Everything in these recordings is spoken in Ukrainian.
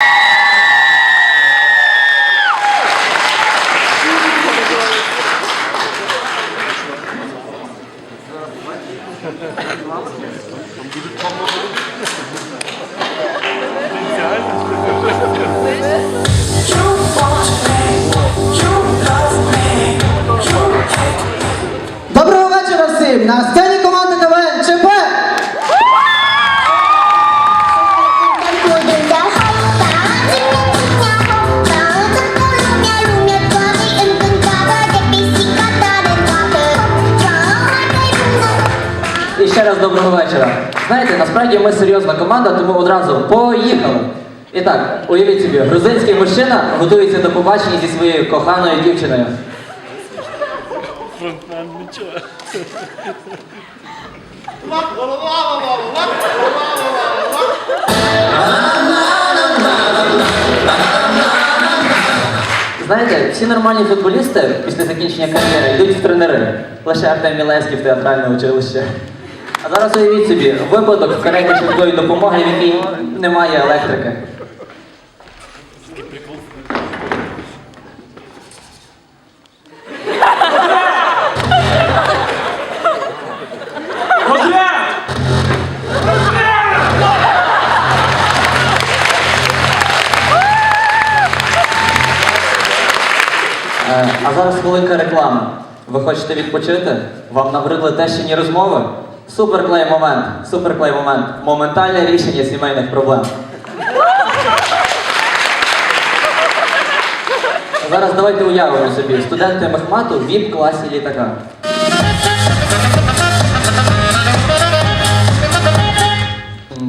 Доброго ще раз доброго вечора. Знаєте, насправді ми серйозна команда, тому одразу поїхали. І так, уявіть собі, грузинський мужчина готується до побачення зі своєю коханою дівчиною. Знаєте, всі нормальні футболісти після закінчення кар'єри йдуть в тренери. Лише Артем Мілевський в театральне училище. А зараз уявіть собі, випадок в кареті швидкої допомоги, в якій немає електрики. Е, А зараз хвилинка реклами. Ви хочете відпочити? Вам набридли тещині розмови? Суперклей момент, суперклей момент. Моментальне рішення сімейних проблем. Зараз давайте уявимо собі. Студенти Мехмату в ВІП-класі літака.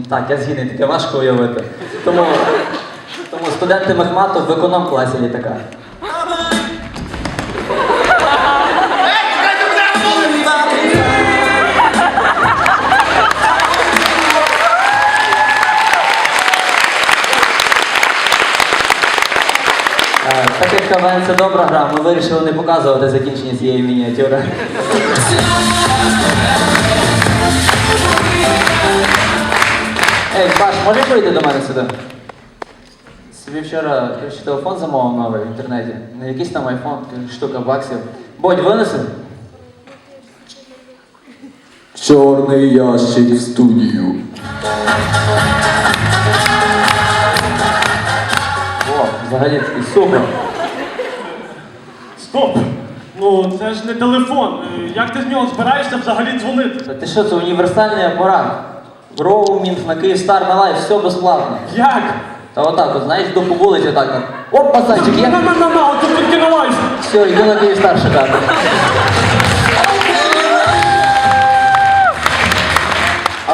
Так, я згідний, таке важко уявити. Тому, тому студенти Мехмату в економ-класі літака. Так як КВН це добра гра, ми вирішили не показувати закінчення цієї мініатюри. Ей, Паш, можеш прийти до мене сюди? Собі вчора коротше, телефон замовив новий в інтернеті. Не якийсь там айфон, штука баксів. Бодь, винеси? Чорний ящик в студію. Взагалі супер. Стоп! Ну це ж не телефон. Е, Як ти з нього збираєшся взагалі дзвонити? Та ти що, це універсальний апарат. Роумінг на Київстар на лайф, все безплатно. Як? Та отак, от, знаєш, до вулиці, так. от. Оп, пацанчик, На я. на на на, тут тільки на лайф. Все, йду на Київстар шукати.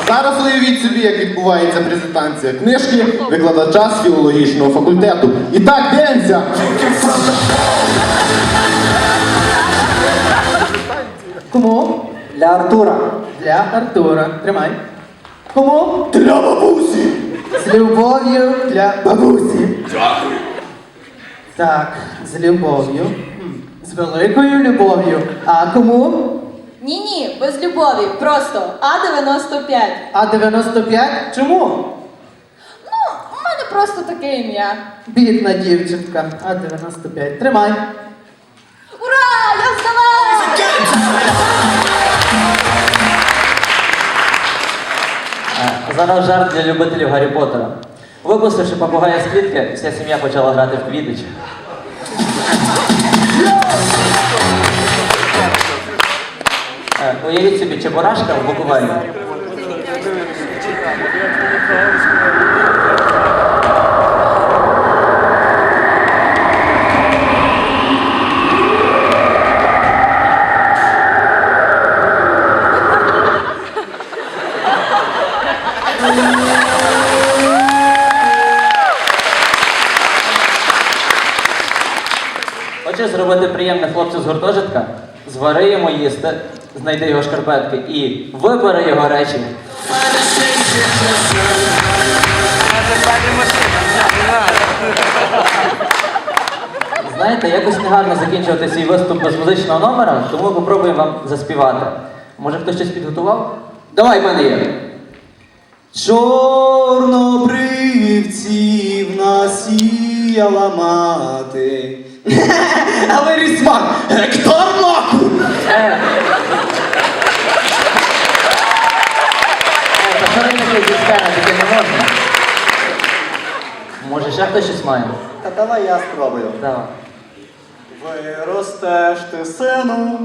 Зараз уявіть собі, як відбувається презентація книжки викладача з філологічного факультету. І так, дивимося! Кому? Для Артура. Для Артура. Тримай. Кому? Для бабусі! З любов'ю для бабусі. Дякую. Так, з любов'ю. З великою любов'ю. А кому? Ні, ні, без любові, просто А95. А 95? Чому? Ну, у мене просто таке ім'я. Бідна дівчинка. А 95. Тримай. Ура! Я здала! Е, Зараз жарт для любителів Гаррі Поттера. Випустивши попугая з клітки, вся сім'я почала грати в квідич. Уявіть собі, чебурашка в Буковелі. Хочеш зробити приємне хлопцю з гуртожитка? Звари йому їсти, знайди його шкарпетки і вибери його речі. Знаєте, якось негарно закінчувати свій виступ без музичного номера, тому попробуємо вам заспівати. Може хтось щось підготував? Давай, в мене є. Чорнобривців насіяла мати. Але рісмак, гектар маку! Та що ви таке не можна. Може ще хтось щось має? Та давай я спробую. Давай. Виростеш ти сину,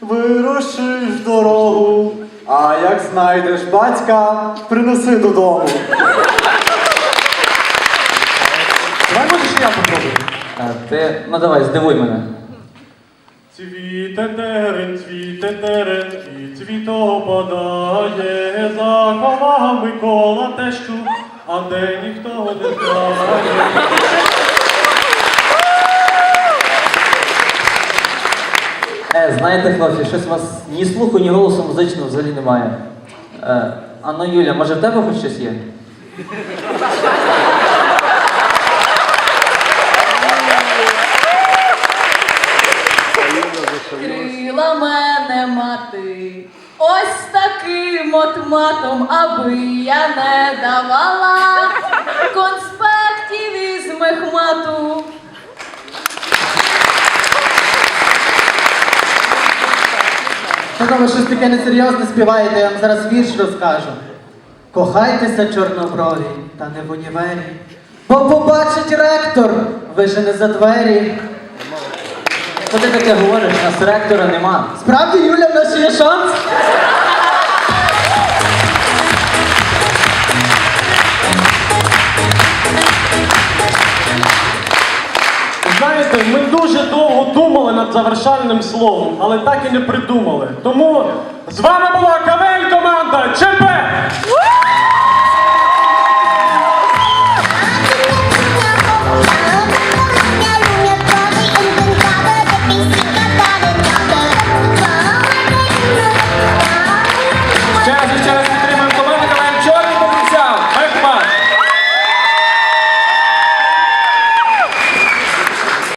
вирушиш дорогу, а як знайдеш батька, принеси додому. Давай може ще я попробую. Е, Ти, ну давай, здивуй мене. Цвіте терен, цвіте терен, і цвіто подає, заховав Микола тещу, а де ніхто не знає. Е, знаєте, хлопці, щось у вас ні слуху, ні голосу музичного взагалі немає. Е, а ну Юля, може в тебе хоч щось є? Матом, аби я не давала конспектів із мехмату. Що ви щось таке несерйозне співаєте, я вам зараз вірш розкажу. Кохайтеся, чорноброві, та не в універі. Бо побачить ректор, вижене за двері. Що ти таке говориш? Нас ректора нема. Справді, Юля, в нас є шанс? Знаєте, ми дуже довго думали над завершальним словом, але так і не придумали. Тому з вами була КВН команда ЧП!